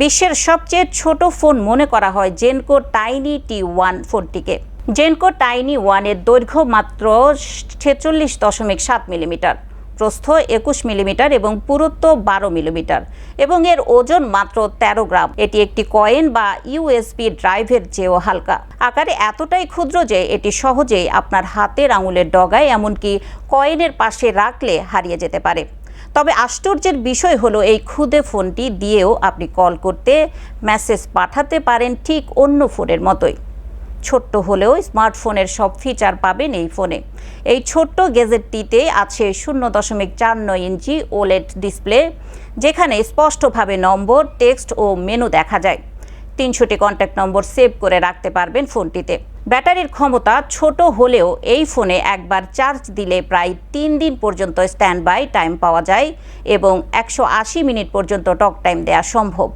বিশ্বের সবচেয়ে ছোট ফোন মনে করা হয় জেনকো টাইনি টি ওয়ান ফোনটিকে। জেনকো টাইনি ওয়ানের দৈর্ঘ্য মাত্র ছেচল্লিশ দশমিক সাত মিলিমিটার, প্রস্থ একুশ মিলিমিটার এবং পুরুত্ব বারো মিলিমিটার এবং এর ওজন মাত্র তেরো গ্রাম। এটি একটি কয়েন বা ইউএসবি ড্রাইভের চেয়েও হালকা। আকারে এতটাই ক্ষুদ্র যে এটি সহজেই আপনার হাতের আঙুলের ডগায় এমনকি কয়েনের পাশে রাখলে হারিয়ে যেতে পারে। তবে আশ্চর্যের বিষয় হলো, এই ক্ষুদে ফোনটি দিয়েও আপনি কল করতে, মেসেজ পাঠাতে পারেন ঠিক অন্য ফোনের মতোই। ছোট্ট হলেও স্মার্টফোনের সব ফিচার পাবেন এই ফোনে। এই ছোট্ট গেজেটটিতে আছে শূন্য দশমিক চার নয় ইঞ্চি ওলেট ডিসপ্লে, যেখানে স্পষ্টভাবে নম্বর, টেক্সট ও মেনু দেখা যায়। তিনশোটি কন্ট্যাক্ট নম্বর সেভ করে রাখতে পারবেন ফোনটিতে। ব্যাটারির ক্ষমতা ছোট হলেও এই ফোনে একবার চার্জ দিলে প্রায় তিন দিন পর্যন্ত স্ট্যান্ড বাই টাইম পাওয়া যায় এবং একশো আশি মিনিট পর্যন্ত টক টাইম দেওয়া সম্ভব।